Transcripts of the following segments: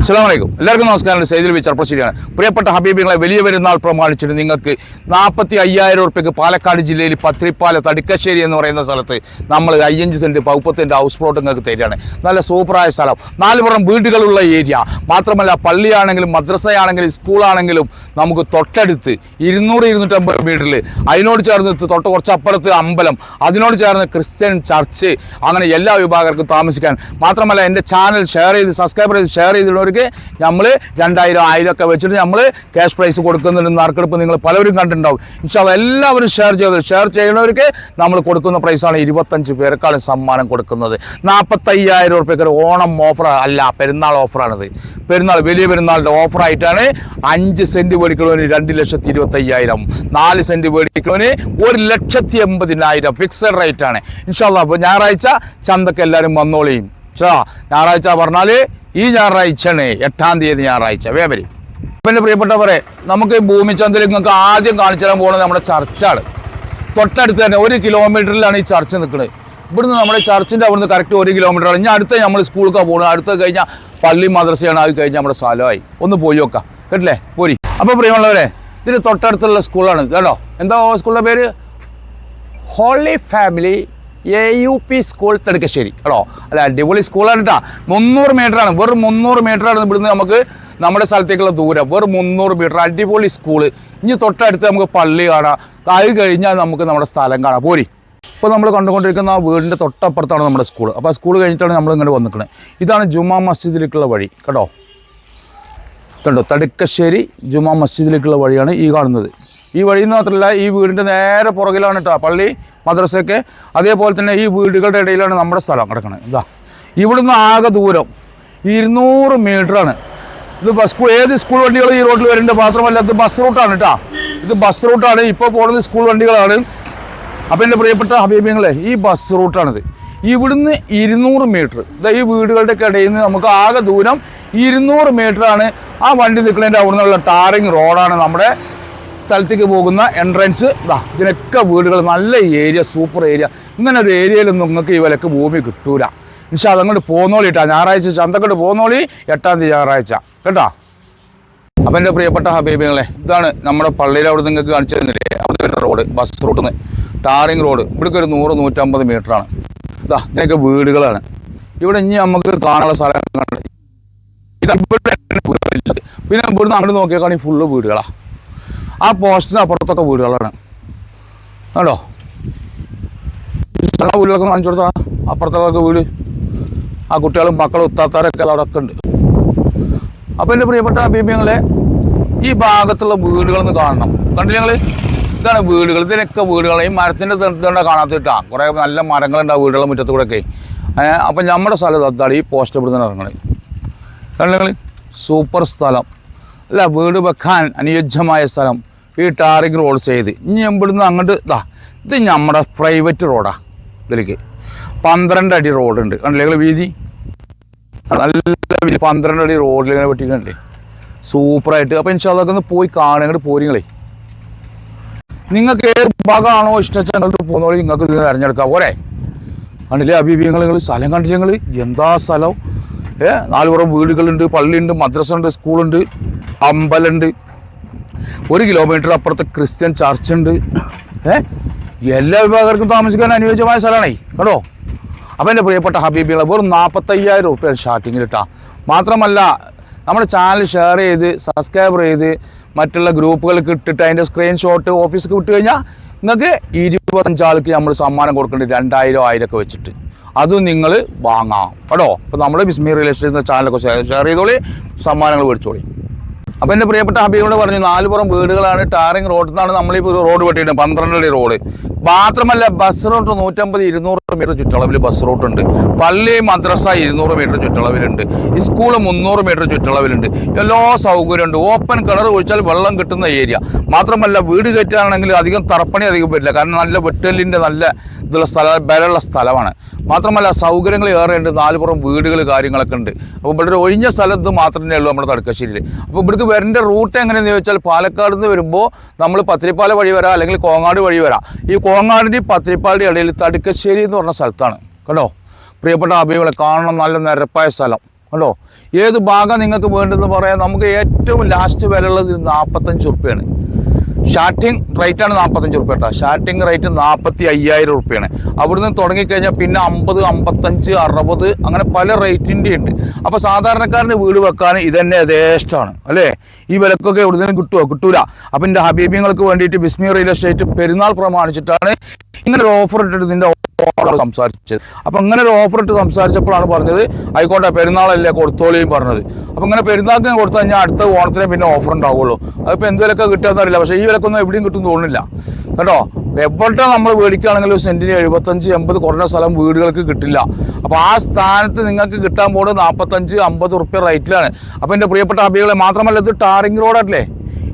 അസ്സലാമലൈക്കും. എല്ലാവർക്കും നമസ്കാരം. സെയ്തിൽ വി ചർപ്പശ്ശേരിയാണ് പ്രിയപ്പെട്ട ഹബീബികളെ വലിയ പെരുന്നാൾ പ്രമാണിച്ചിട്ട് നിങ്ങൾക്ക് നാൽപ്പത്തി അയ്യായിരം ഉറുപ്പ്യക്ക് പാലക്കാട് ജില്ലയിൽ പത്രിപ്പാല തടിക്കശ്ശേരി എന്ന് പറയുന്ന സ്ഥലത്ത് നമ്മൾ അയ്യഞ്ച് സെന്റ് പൗപ്പത്തിന്റെ ഹൗസ് പ്ലോട്ട് നിങ്ങൾക്ക് തരികയാണ്. നല്ല സൂപ്പറായ സ്ഥലം. നാലുപുറം വീടുകളുള്ള ഏരിയ. മാത്രമല്ല പള്ളിയാണെങ്കിലും മദ്രസയാണെങ്കിലും സ്കൂളാണെങ്കിലും നമുക്ക് തൊട്ടടുത്ത് ഇരുന്നൂറ് ഇരുന്നൂറ്റമ്പത് മീറ്ററിൽ അതിനോട് ചേർന്ന് തൊട്ട് കുറച്ചപ്പുറത്ത് അമ്പലം അതിനോട് ചേർന്ന് ക്രിസ്ത്യൻ ചർച്ച് അങ്ങനെ എല്ലാ വിഭാഗർക്കും താമസിക്കാൻ. മാത്രമല്ല എന്റെ ചാനൽ ഷെയർ ചെയ്ത് സബ്സ്ക്രൈബ് ചെയ്ത് ഷെയർ ചെയ്തിട്ടുള്ളവർക്ക് നമ്മൾ രണ്ടായിരം ആയിരം ഒക്കെ വെച്ചിട്ട് നമ്മൾ ക്യാഷ് പ്രൈസ് കൊടുക്കുന്നുണ്ട്. നറുക്കെടുപ്പ് നിങ്ങൾ പലവരും കണ്ടിട്ടുണ്ടാവും. ഇൻഷാല്ല എല്ലാവരും ഷെയർ ചെയ്ത് ഷെയർ ചെയ്യുന്നവർക്ക് നമ്മൾ കൊടുക്കുന്ന പ്രൈസാണ് ഇരുപത്തഞ്ച് പേർക്കാണ് സമ്മാനം കൊടുക്കുന്നത്. നാൽപ്പത്തയ്യായിരം ഉറുപ്പ്യക്ക് ഓണം ഓഫർ അല്ല പെരുന്നാൾ ഓഫറാണിത് പെരുന്നാൾ വലിയ പെരുന്നാളിന്റെ ഓഫറായിട്ടാണ് അഞ്ച് സെന്റ് മേടിക്കണവന് രണ്ട് ലക്ഷത്തി ഇരുപത്തയ്യായിരം. നാല് സെന്റ് മേടിക്കണവന് ഒരു ലക്ഷത്തി എൺപതിനായിരം. ഫിക്സഡ് റേറ്റ് ആണ്. ഇൻഷാല്ല അപ്പോൾ ഞായറാഴ്ച ചന്തക്ക് എല്ലാവരും വന്നോളിയും ഞായറാഴ്ച പറഞ്ഞാൽ ഈ ഞായറാഴ്ചയാണ് എട്ടാം തീയതി ഞായറാഴ്ച. വേവരി അപ്പം എന്റെ പ്രിയപ്പെട്ടവരെ നമുക്ക് ഈ ഭൂമി നിങ്ങൾക്ക് ആദ്യം കാണിച്ചു തരാൻ പോകുന്നത് നമ്മുടെ ചർച്ചാണ്. തൊട്ടടുത്ത് തന്നെ ഒരു കിലോമീറ്ററിലാണ് ഈ ചർച്ച് നിൽക്കുന്നത് ഇവിടുന്ന് നമ്മുടെ ചർച്ചിന്റെ അവിടുന്ന് കറക്റ്റ് ഒരു കിലോമീറ്ററാണ് ഞാൻ അടുത്ത നമ്മൾ സ്കൂളിലേക്ക് പോകുന്നത് അടുത്ത കഴിഞ്ഞാൽ പള്ളി മദ്രസയാണ്. അത് കഴിഞ്ഞാൽ നമ്മുടെ സ്ഥലമായി. ഒന്ന് പോയി നോക്കാം. കേട്ടില്ലേ? പോരി. അപ്പോൾ പ്രിയമുള്ളവരെ ഇതിന് തൊട്ടടുത്തുള്ള സ്കൂളാണ്. കേട്ടോ? എന്താ സ്കൂളിന്റെ പേര്? Holy Family A U P school Thadukkassery. കേട്ടോ? അല്ല അടിപൊളി സ്കൂളാണ് കേട്ടോ മുന്നൂറ് മീറ്ററാണ് വെറും മുന്നൂറ് മീറ്ററാണ് ഇവിടുന്ന് നമുക്ക് നമ്മുടെ സ്ഥലത്തേക്കുള്ള ദൂരം. വെറും മുന്നൂറ് മീറ്റർ അടിപൊളി സ്കൂൾ ഇനി തൊട്ടടുത്ത് നമുക്ക് പള്ളി കാണാം. അത് കഴിഞ്ഞാൽ നമുക്ക് നമ്മുടെ സ്ഥലം കാണാം. പോരി. ഇപ്പോൾ നമ്മൾ കണ്ടുകൊണ്ടിരിക്കുന്ന ആ വീടിന്റെ തൊട്ടപ്പുറത്താണ് നമ്മുടെ സ്കൂൾ അപ്പോൾ ആ സ്കൂൾ കഴിഞ്ഞിട്ടാണ് നമ്മൾ ഇങ്ങോട്ട് വന്നിരിക്കുന്നത് ഇതാണ് ജുമാ മസ്ജിദിലേക്കുള്ള വഴി. കേട്ടോ? കണ്ടോ? തടുക്കശ്ശേരി ജുമാ മസ്ജിദിലേക്കുള്ള വഴിയാണ് ഈ കാണുന്നത്. ഈ വഴി എന്ന് മാത്രമല്ല ഈ വീടിന്റെ നേരെ പുറകിലാണ് കേട്ടോ പള്ളി മദ്രസയൊക്കെ. അതേപോലെ തന്നെ ഈ വീടുകളുടെ ഇടയിലാണ് നമ്മുടെ സ്ഥലം കിടക്കുന്നത് ഇതാ. ഇവിടുന്ന് ആകെ ദൂരം ഇരുന്നൂറ് മീറ്ററാണ് ഇത് ബസ് ഏത് സ്കൂൾ വണ്ടികൾ ഈ റോഡിൽ വരുന്നുണ്ട് മാത്രമല്ല ഇത് ബസ് റൂട്ടാണ് കേട്ടോ ഇത് ബസ് റൂട്ടാണ് ഇപ്പോൾ പോകുന്നത് സ്കൂൾ വണ്ടികളാണ്. അപ്പോൾ എന്റെ പ്രിയപ്പെട്ട ഹബീബിങ്ങളെ ഈ ബസ് റൂട്ടാണിത് ഇവിടുന്ന് ഇരുന്നൂറ് മീറ്റർ ഇതാ ഈ വീടുകളുടെ ഇടയിൽ നിന്ന് നമുക്ക് ആകെ ദൂരം ഇരുന്നൂറ് ആണ് ആ വണ്ടി നിൽക്കുന്നതിന്റെ അവിടെ നിന്നുള്ള ടാറിങ് റോഡാണ് നമ്മുടെ സ്ഥലത്തേക്ക് പോകുന്ന എൻട്രൻസ് ഇതാ ഇതിനൊക്കെ വീടുകൾ നല്ല ഏരിയ സൂപ്പർ ഏരിയ ഇങ്ങനെ ഒരു ഏരിയയിലൊന്നും നിങ്ങൾക്ക് ഈ വിലക്ക് ഭൂമി കിട്ടൂല. പക്ഷേ അതങ്ങോട്ട് പോന്നോളി കേട്ടോ ഞായറാഴ്ച ചന്തക്കോട്ട് പോന്നോളി എട്ടാം തീയതി ഞായറാഴ്ച. കേട്ടോ? അപ്പം എന്റെ പ്രിയപ്പെട്ട ഹബീബികളെ ഇതാണ് നമ്മുടെ പള്ളിയിൽ അവിടെ നിങ്ങൾക്ക് കാണിച്ചു തന്നില്ലേ അവിടെ വരുന്ന റോഡ് ബസ് റൂട്ടിൽ നിന്ന് ടാറിങ് റോഡ് ഇവിടേക്ക് ഒരു നൂറ് നൂറ്റമ്പത് മീറ്ററാണ് ഇതാ ഇതിനൊക്കെ വീടുകളാണ്. ഇവിടെ ഇനി നമുക്ക് കാണാനുള്ള സ്ഥലങ്ങളുണ്ട് ഇതാ ഇവിടെ പിന്നെ ഇവിടുന്ന് അങ്ങോട്ട് നോക്കിയേക്കാണെങ്കിൽ ഫുള്ള് വീടുകളാണ് ആ പോസ്റ്റിന് അപ്പുറത്തൊക്കെ വീടുകളാണ്. കേട്ടോ വീടുകളൊക്കെ കാണിച്ചു കൊടുത്താ അപ്പുറത്തൊക്കെ വീട്. ആ കുട്ടികളും മക്കളും ഉത്താത്താരൊക്കെ അവിടെ ഒക്കെ ഉണ്ട്. അപ്പോൾ എന്റെ പ്രിയപ്പെട്ട അഭിപ്രായങ്ങളെ ഈ ഭാഗത്തുള്ള വീടുകളൊന്ന് കാണണം. കണ്ടില്ല ഞങ്ങൾ ഇതാണ് വീടുകൾ. ഇതിനൊക്കെ വീടുകൾ ഈ മരത്തിന്റെ തണ്ട കാണാത്തിട്ടാ കുറേ നല്ല മരങ്ങളുണ്ടാവും വീടുകളുടെ മുറ്റത്ത് കൂടെയൊക്കെ. അപ്പം നമ്മുടെ സ്ഥലം അതാണ് ഈ പോസ്റ്റ് ഇവിടുന്ന് ഇറങ്ങണത്. കണ്ടില്ല സൂപ്പർ സ്ഥലം. അല്ല വീട് വെക്കാൻ അനുയോജ്യമായ സ്ഥലം. ഈ ടാറിങ് റോഡ് ചെയ്ത് ഇനി ഇവിടുന്ന് അങ്ങോട്ട് ഇതാ ഇത് നമ്മുടെ പ്രൈവറ്റ് റോഡാ ഇതിലേക്ക്. പന്ത്രണ്ട് അടി റോഡുണ്ട് കണ്ടില്ലേ നിങ്ങൾ വീതി? നല്ല പന്ത്രണ്ട് അടി റോഡിൽ ഇങ്ങനെ വെട്ടിയിട്ടുണ്ട്. സൂപ്പറായിട്ട് അപ്പോൾ എനിക്ക് അതൊക്കെ ഒന്ന് പോയി കാണുക. ഇങ്ങോട്ട് പോരിങ്ങളെ നിങ്ങൾക്ക് ഏത് ഭാഗമാണോ ഇഷ്ടം അങ്ങോട്ട് നിങ്ങൾക്ക് ഇത് തിരഞ്ഞെടുക്കാം. പോരെ. കണ്ടില്ലേ അഭിപ്രായങ്ങൾ നിങ്ങൾ സ്ഥലം കണ്ടില്ല നിങ്ങൾ എന്താ സ്ഥലം? ഏഹ് നാലുപുറം വീടുകളുണ്ട് പള്ളിയുണ്ട് മദ്രസ ഉണ്ട് സ്കൂളുണ്ട് അമ്പലമുണ്ട് ഒരു കിലോമീറ്റർ അപ്പുറത്ത് ക്രിസ്ത്യൻ ചർച്ച് ഉണ്ട്. ഏ? എല്ലാ വിഭാഗർക്കും താമസിക്കാൻ അനുയോജ്യമായ സ്ഥലമാണേ. കേട്ടോ അപ്പോൾ എന്റെ പ്രിയപ്പെട്ട ഹബീബികളെ വെറും നാൽപ്പത്തയ്യായിരം റുപ്യ സ്റ്റാർട്ടിങ്ങിൽ ഇട്ടാ. മാത്രമല്ല നമ്മുടെ ചാനൽ ഷെയർ ചെയ്ത് സബ്സ്ക്രൈബ് ചെയ്ത് മറ്റുള്ള ഗ്രൂപ്പുകൾക്ക് ഇട്ടിട്ട് അതിന്റെ സ്ക്രീൻഷോട്ട് ഓഫീസിൽ വിട്ട് കഴിഞ്ഞാൽ നിങ്ങൾക്ക് ഇരുപത്തഞ്ചാൾക്ക് നമ്മൾ സമ്മാനം കൊടുക്കേണ്ടത് രണ്ടായിരം ആയിരം ഒക്കെ വെച്ചിട്ട്. അതും നിങ്ങൾ വാങ്ങാം. കേട്ടോ അപ്പോൾ നമ്മുടെ ബിസ്മി റിയൽ എസ്റ്റേറ്റ് ചാനലൊക്കെ ഷെയർ ചെയ്തോളി സമ്മാനങ്ങൾ മേടിച്ചോളി. അപ്പോൾ എന്റെ പ്രിയപ്പെട്ട ഹബീബിനോട് പറഞ്ഞു നാലുപുറം വീടുകളാണ് ടാറിംഗ് റോഡിൽ നിന്നാണ് നമ്മൾ ഈ റോഡ് വെട്ടിയിട്ട് പന്ത്രണ്ട് അടി റോഡ്. മാത്രമല്ല ബസ് റൂട്ട് നൂറ്റമ്പത് ഇരുന്നൂറ് മീറ്റർ ചുറ്റളവിൽ ബസ് റൂട്ട് ഉണ്ട് പള്ളി മദ്രസ ഇരുന്നൂറ് മീറ്റർ ചുറ്റളവിലുണ്ട്. സ്കൂൾ മുന്നൂറ് മീറ്റർ ചുറ്റളവിലുണ്ട്. എല്ലാ സൗകര്യമുണ്ട്. ഓപ്പൺ കിണർ ഒഴിച്ചാൽ വെള്ളം കിട്ടുന്ന ഏരിയ. മാത്രമല്ല വീട് കയറ്റാണെങ്കിൽ അധികം തറപ്പണി അധികം പറ്റില്ല കാരണം നല്ല വെട്ടലിന്റെ നല്ല ഇതുള്ള സ്ഥല ബലമുള്ള സ്ഥലമാണ്. മാത്രമല്ല സൗകര്യങ്ങൾ ഏറെയുണ്ട് നാലുപുറം വീടുകൾ കാര്യങ്ങളൊക്കെ ഉണ്ട്. അപ്പോൾ ഇവിടെ ഒരു ഒഴിഞ്ഞ സ്ഥലത്ത് മാത്രമേ ഉള്ളൂ നമ്മുടെ തടക്കശ്ശേരിയിൽ. അപ്പോൾ ഇവിടേക്ക് വരേണ്ട റൂട്ട് എങ്ങനെയെന്ന് ചോദിച്ചാൽ പാലക്കാട് നിന്ന് വരുമ്പോൾ നമ്മൾ പത്തിരിപ്പാല വഴി വരാം അല്ലെങ്കിൽ കോങ്ങാട് വഴി വരാം. ഈ കോങ്ങാടിന്റെ പത്തിരിപ്പാലിന്റെ ഇടയിൽ തടുക്കശ്ശേരി എന്ന് പറഞ്ഞ സ്ഥലത്താണ്. കേട്ടോ പ്രിയപ്പെട്ട അഭിമുഖം കാണണം. നല്ല നിരപ്പായ സ്ഥലം. കണ്ടോ? ഏത് ഭാഗം നിങ്ങൾക്ക് വേണ്ടതെന്ന് പറയാൻ നമുക്ക് ഏറ്റവും ലാസ്റ്റ് വില ഉള്ളത് നാൽപ്പത്തഞ്ച് ഉറുപ്പ്യാണ്. സ്റ്റാർട്ടിങ് റേറ്റ് ആണ് നാൽപ്പത്തഞ്ച് റുപ്യ കേട്ടോ സ്റ്റാർട്ടിങ് റേറ്റ് നാൽപ്പത്തി അയ്യായിരം ഉറുപ്പ്യാണ്. അവിടുന്ന് തുടങ്ങിക്കഴിഞ്ഞാൽ പിന്നെ അമ്പത് അമ്പത്തഞ്ച് അറുപത് അങ്ങനെ പല റേറ്റിന്റെ ഉണ്ട് അപ്പോൾ സാധാരണക്കാരന് വീട് വെക്കാൻ ഇതന്നെ യഥേഷ്ടമാണ് അല്ലേ? ഈ വിലക്കൊക്കെ എവിടുന്നേലും കിട്ടുമോ കിട്ടൂല. അപ്പം എന്റെ ഹബീബിങ്ങൾക്ക് വേണ്ടിയിട്ട് ബിസ്മി റിയൽ എസ്റ്റേറ്റ് പെരുന്നാൾ പ്രമാണിച്ചിട്ടാണ് ഇങ്ങനെ ഒരു ഓഫർ ഇട്ടിട്ട് ഇതിന്റെ ഓഫർ സംസാരിച്ചത്. അപ്പം അങ്ങനെ ഒരു ഓഫർ ഇട്ട് സംസാരിച്ചപ്പോഴാണ് പറഞ്ഞത് ആയിക്കോട്ടെ പെരുന്നാളല്ലേ കൊടുത്തോളിയും പറഞ്ഞത്. അപ്പം അങ്ങനെ പെരുന്നാൾക്ക് കൊടുത്തു കഴിഞ്ഞാൽ അടുത്ത ഓണത്തിന് പിന്നെ ഓഫർ ഉണ്ടാവുള്ളൂ. അതിപ്പോൾ എന്ത് വിലക്കെ അറിയില്ല പക്ഷേ ഈ വിലക്കൊന്നും എവിടെയും കിട്ടും തോന്നുന്നില്ല. കേട്ടോ? എവിടെ നമ്മൾ മേടിക്കുകയാണെങ്കിൽ ഒരു സെന്റിന് എഴുപത്തഞ്ച് എൺപത് കുറഞ്ഞ സ്ഥലം വീടുകൾക്ക് കിട്ടില്ല. അപ്പോൾ ആ സ്ഥാനത്ത് നിങ്ങൾക്ക് കിട്ടാൻ പോകുന്നത് നാൽപ്പത്തഞ്ച് അമ്പത് റുപ്യ റേറ്റിലാണ്. അപ്പോൾ എന്റെ പ്രിയപ്പെട്ട അഭികളെ മാത്രമല്ല ഇത് ടാറിംഗ് റോഡല്ലേ?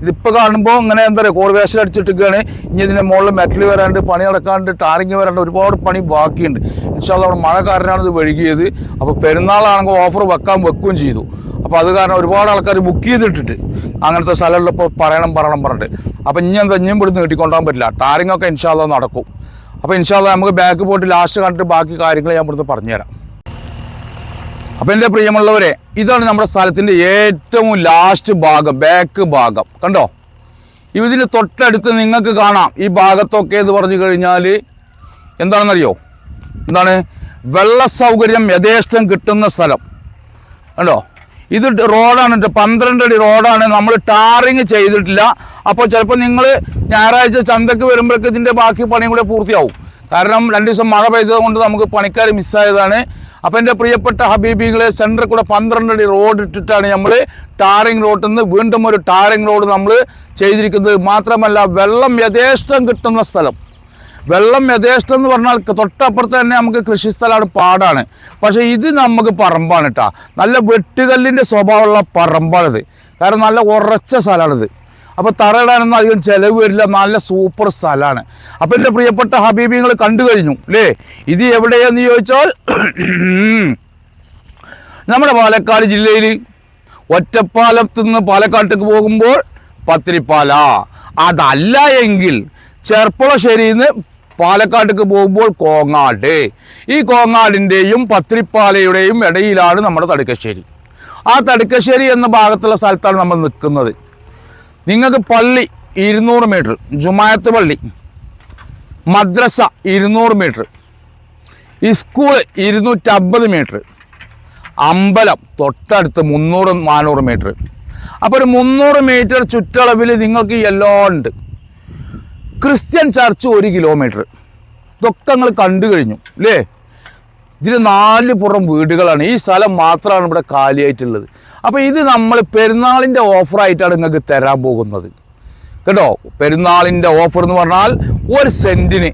ഇതിപ്പോൾ കാണുമ്പോൾ ഇങ്ങനെ എന്താ പറയുക കോർവേഷൻ അടിച്ചിട്ടിരിക്കുകയാണ്. ഇനി ഇതിന്റെ മുകളിൽ മെറ്റൽ വരാണ്ട് പണി നടക്കാണ്ട് ടാറിങ് വരാണ്ട് ഒരുപാട് പണി ബാക്കിയുണ്ട്. ഇൻഷാല്ല അവിടെ മഴ കാരണമാണ് ഇത് വഴുകിയത്. അപ്പോൾ പെരുന്നാളാണെങ്കിൽ ഓഫർ വെക്കാൻ വെക്കുകയും ചെയ്തു. അപ്പോൾ അത് കാരണം ഒരുപാട് ആൾക്കാർ ബുക്ക് ചെയ്തിട്ടിട്ട് അങ്ങനത്തെ സ്ഥലങ്ങളിലിപ്പോൾ പറയണം പറയണം പറഞ്ഞിട്ട്. അപ്പോൾ ഇനി എന്താ ഇനിയും ഇവിടുന്ന് കിട്ടിക്കൊണ്ടാൻ പറ്റില്ല. ടാറിങ്ങൊക്കെ ഇൻഷാല്ല നടക്കും. അപ്പോൾ ഇൻഷാല്ല നമുക്ക് ബാക്ക് പോയിട്ട് ലാസ്റ്റ് കണ്ടിട്ട് ബാക്കി കാര്യങ്ങൾ ഞാൻ ഇവിടുന്ന് പറഞ്ഞുതരാം. അപ്പം എന്റെ പ്രിയമുള്ളവരെ ഇതാണ് നമ്മുടെ സ്ഥലത്തിന്റെ ഏറ്റവും ലാസ്റ്റ് ഭാഗം ബാക്ക് ഭാഗം. കണ്ടോ? ഇതിന് തൊട്ടടുത്ത് നിങ്ങൾക്ക് കാണാം. ഈ ഭാഗത്തൊക്കെ എന്ന് പറഞ്ഞു കഴിഞ്ഞാൽ എന്താണെന്നറിയോ? എന്താണ്? വെള്ള സൗകര്യം യഥേഷ്ടം കിട്ടുന്ന സ്ഥലം. കണ്ടോ? ഇത് റോഡാണ്. പന്ത്രണ്ട് അടി റോഡാണ്. നമ്മൾ ടാറിങ് ചെയ്തിട്ടില്ല. അപ്പോൾ ചിലപ്പോൾ നിങ്ങൾ ഞായറാഴ്ച ചന്തക്ക് വരുമ്പോഴേക്ക് ഇതിന്റെ ബാക്കി പണിയും കൂടെ പൂർത്തിയാവും. കാരണം രണ്ട് ദിവസം മഴ പെയ്തത് കൊണ്ട് നമുക്ക് പണിക്കാർ മിസ്സായതാണ് അപ്പോൾ എന്റെ പ്രിയപ്പെട്ട ഹബീബികളെ സെന്ററിൽ കൂടെ പന്ത്രണ്ട് അടി റോഡ് ഇട്ടിട്ടാണ് നമ്മൾ ടാറിംഗ് റോഡിൽ നിന്ന് വീണ്ടും ഒരു ടാറിംഗ് റോഡ് നമ്മൾ ചെയ്തിരിക്കുന്നത്. മാത്രമല്ല വെള്ളം യഥേഷ്ടം കിട്ടുന്ന സ്ഥലം. വെള്ളം യഥേഷ്ടം എന്ന് പറഞ്ഞാൽ തൊട്ടപ്പുറത്ത് തന്നെ നമുക്ക് കൃഷിസ്ഥലമാണ് പാടാണ്. പക്ഷേ ഇത് നമുക്ക് പറമ്പാണ് കേട്ടോ നല്ല വെട്ടുകല്ലിന്റെ സ്വഭാവമുള്ള പറമ്പാണിത്. കാരണം നല്ല ഉറച്ച സ്ഥലമാണിത്. അപ്പോൾ തറയിടാനൊന്നും അധികം ചിലവ് വരില്ല. നല്ല സൂപ്പർ സ്ഥലമാണ്. അപ്പോൾ എന്റെ പ്രിയപ്പെട്ട ഹബീബി നിങ്ങൾ കണ്ടു കഴിഞ്ഞു അല്ലേ? ഇത് എവിടെയാന്ന് ചോദിച്ചാൽ നമ്മുടെ പാലക്കാട് ജില്ലയിൽ ഒറ്റപ്പാലത്ത് നിന്ന് പാലക്കാട്ടേക്ക് പോകുമ്പോൾ പത്തിരിപ്പാല. അതല്ല എങ്കിൽ ചെർപ്പുളശ്ശേരിയിൽ നിന്ന് പാലക്കാട്ടേക്ക് പോകുമ്പോൾ കോങ്ങാട്. ഈ കോങ്ങാടിന്റെയും പത്തിരിപ്പാലയുടെയും ഇടയിലാണ് നമ്മുടെ തടുക്കശ്ശേരി. ആ തടുക്കശ്ശേരി എന്ന ഭാഗത്തുള്ള സ്ഥലത്താണ് നമ്മൾ നിൽക്കുന്നത്. നിങ്ങൾക്ക് പള്ളി ഇരുന്നൂറ് മീറ്റർ ജുമായത്ത് പള്ളി മദ്രസ ഇരുന്നൂറ് മീറ്റർ സ്കൂൾ ഇരുന്നൂറ്റമ്പത് മീറ്റർ അമ്പലം തൊട്ടടുത്ത് മുന്നൂറ് നാനൂറ് മീറ്റർ അപ്പോൾ ഒരു മുന്നൂറ് മീറ്റർ ചുറ്റളവിൽ നിങ്ങൾക്ക് എല്ലാം ഉണ്ട്. ക്രിസ്ത്യൻ ചർച്ച് ഒരു കിലോമീറ്റർ ഇതൊക്കെ നിങ്ങൾ കണ്ടു കഴിഞ്ഞു അല്ലേ ഇതിന് നാല് പുറം വീടുകളാണ്. ഈ സ്ഥലം മാത്രമാണ് ഇവിടെ കാലിയായിട്ടുള്ളത്. അപ്പോൾ ഇത് നമ്മൾ പെരുന്നാളിന്റെ ഓഫറായിട്ടാണ് നിങ്ങൾക്ക് തരാൻ പോകുന്നത്. കേട്ടോ? പെരുന്നാളിന്റെ ഓഫർ എന്ന് പറഞ്ഞാൽ ഒരു സെന്റിന്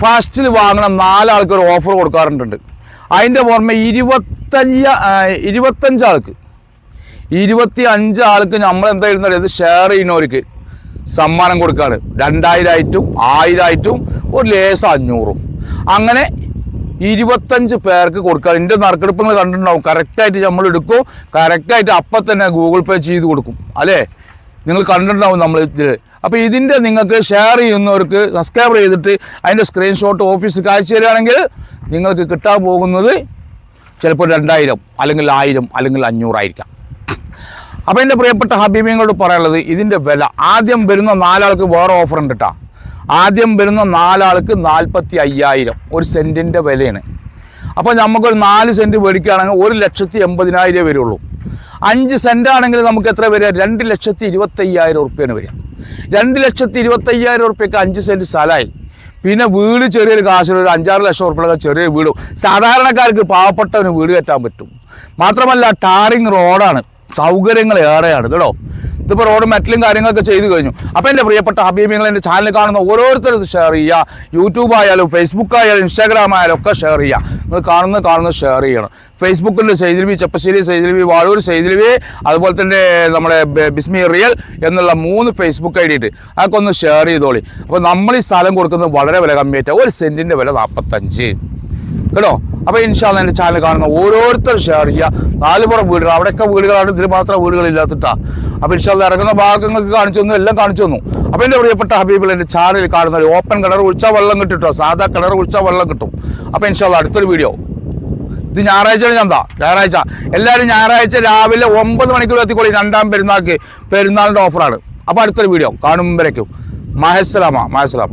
ഫസ്റ്റിൽ വാങ്ങണം നാലാൾക്ക് ഒരു ഓഫർ കൊടുക്കാറുണ്ട്. അതിന്റെ പുറമെ ഇരുപത്തഞ്ച് ഇരുപത്തഞ്ചാൾക്ക് ഇരുപത്തി അഞ്ച് ആൾക്ക് നമ്മൾ എന്താ എഴുതുന്നത് ഇത് ഷെയർ ചെയ്യുന്നവർക്ക് സമ്മാനം കൊടുക്കുകയാണ് രണ്ടായിരമായിട്ടും ആയിരമായിട്ടും ഒരു ലേസ് അഞ്ഞൂറും. അങ്ങനെ ഇരുപത്തഞ്ച് പേർക്ക് കൊടുക്കുക. എന്റെ നറുക്കെടുപ്പ് നിങ്ങൾ കണ്ടിട്ടുണ്ടാവും. കറക്റ്റായിട്ട് നമ്മൾ എടുക്കും. കറക്റ്റായിട്ട് അപ്പം തന്നെ ഗൂഗിൾ പേ ചെയ്ത് കൊടുക്കും. അല്ലേ? നിങ്ങൾ കണ്ടിട്ടുണ്ടാവും നമ്മൾ ഇതിൽ അപ്പോൾ ഇതിന്റെ നിങ്ങൾക്ക് ഷെയർ ചെയ്യുന്നവർക്ക് സബ്സ്ക്രൈബ് ചെയ്തിട്ട് അതിന്റെ സ്ക്രീൻഷോട്ട് ഓഫീസിൽ കാഴ്ച തരികയാണെങ്കിൽ നിങ്ങൾക്ക് കിട്ടാൻ പോകുന്നത് ചിലപ്പോൾ രണ്ടായിരം അല്ലെങ്കിൽ ആയിരം അല്ലെങ്കിൽ അഞ്ഞൂറായിരിക്കാം. അപ്പോൾ എന്റെ പ്രിയപ്പെട്ട ഹബീബിയങ്ങളോട് പറയാനുള്ളത് ഇതിന്റെ വില. ആദ്യം വരുന്ന നാലാൾക്ക് വേറെ ഓഫർ ഉണ്ട് കേട്ടോ ആദ്യം വരുന്ന നാലാൾക്ക് നാൽപ്പത്തി അയ്യായിരം ഒരു സെന്റിന്റെ വിലയാണ്. അപ്പോൾ നമുക്കൊരു നാല് സെന്റ് മേടിക്കുകയാണെങ്കിൽ ഒരു ലക്ഷത്തി എൺപതിനായിരം വരുള്ളൂ. അഞ്ച് സെന്റ് ആണെങ്കിൽ നമുക്ക് എത്ര വരിക? രണ്ട് ലക്ഷത്തി ഇരുപത്തയ്യായിരം ഉറുപ്പ്യാണ് വരിക. രണ്ട് ലക്ഷത്തി ഇരുപത്തയ്യായിരം ഉറുപ്പ്യക്ക് അഞ്ച് സെന്റ് സ്ഥലമായി. പിന്നെ വീട് ചെറിയൊരു കാശിന് ഒരു അഞ്ചാറ് ലക്ഷം ഉറുപ്പിക ചെറിയ വീടും. സാധാരണക്കാർക്ക് പാവപ്പെട്ടവന് വീട് കയറ്റാൻ പറ്റും. മാത്രമല്ല ടാറിങ് റോഡാണ്. സൗകര്യങ്ങൾ ഏറെയാണ് കേട്ടോ. ഇതിപ്പോൾ റോഡ് മെറ്റലും കാര്യങ്ങളൊക്കെ ചെയ്തു കഴിഞ്ഞു. അപ്പോൾ എന്റെ പ്രിയപ്പെട്ട ഹബീബിങ്ങൾ എന്റെ ചാനൽ കാണുന്ന ഓരോരുത്തരും ഷെയർ ചെയ്യുക. യൂട്യൂബ് ആയാലും ഫേസ്ബുക്ക് ആയാലും ഇൻസ്റ്റാഗ്രാം ആയാലും ഒക്കെ ഷെയർ ചെയ്യുക. നിങ്ങൾ കാണുന്ന കാണുന്നത് ഷെയർ ചെയ്യണം. ഫേസ്ബുക്കിൽ സെയ്തിൽവി ചെപ്പശ്ശേരി സെയ്തിൽവി വാഴൂർ സെയ്തിൽവി അതുപോലെ തന്നെ നമ്മുടെ ബിസ്മി റിയൽ എന്നുള്ള മൂന്ന് ഫേസ്ബുക്ക് ഐ ഡി ഇട്ട് അതൊക്കെ ഒന്ന് ഷെയർ ചെയ്തോളി. അപ്പോൾ നമ്മൾ ഈ സ്ഥലം കൊടുക്കുന്നത് വളരെ വില കമ്മിയായിട്ട്. ഒരു സെന്റിന്റെ വില നാൽപ്പത്തഞ്ച് കേട്ടോ? അപ്പോൾ ഇൻഷാല്ല എന്റെ ചാനൽ കാണുന്ന ഓരോരുത്തരും ഷെയർ ചെയ്യുക. നാലുപുറം വീടുകൾ അവിടെയൊക്കെ വീടുകളാണ്. ഇതിൽ മാത്രം വീടുകളില്ലാത്തിട്ടാ. അപ്പോൾ ഇൻഷാല്ല ഇറങ്ങുന്ന ഭാഗങ്ങൾക്ക് കാണിച്ചു തന്നു എല്ലാം കാണിച്ചു തന്നു. അപ്പോൾ എന്റെ പ്രിയപ്പെട്ട ഹബീബിൽ എന്റെ ചാനൽ കാണുന്ന ഓപ്പൺ കിണർ ഒഴിച്ചാൽ വെള്ളം കിട്ടും കേട്ടോ സാധാ കിണർ ഒഴിച്ചാൽ വെള്ളം കിട്ടും. അപ്പോൾ ഇൻഷാല്ല അടുത്തൊരു വീഡിയോ ഇത് ഞായറാഴ്ചയാണ് ചന്ത ഞായറാഴ്ച. എല്ലാവരും ഞായറാഴ്ച രാവിലെ ഒമ്പത് മണിക്കൂർ എത്തിക്കോളി രണ്ടാം പെരുന്നാൾക്ക് പെരുന്നാളിന്റെ ഓഫറാണ് അപ്പോൾ അടുത്തൊരു വീഡിയോ കാണുമ്പോഴേക്കും. മഹസ്സലാമ മഹസ്സലാമ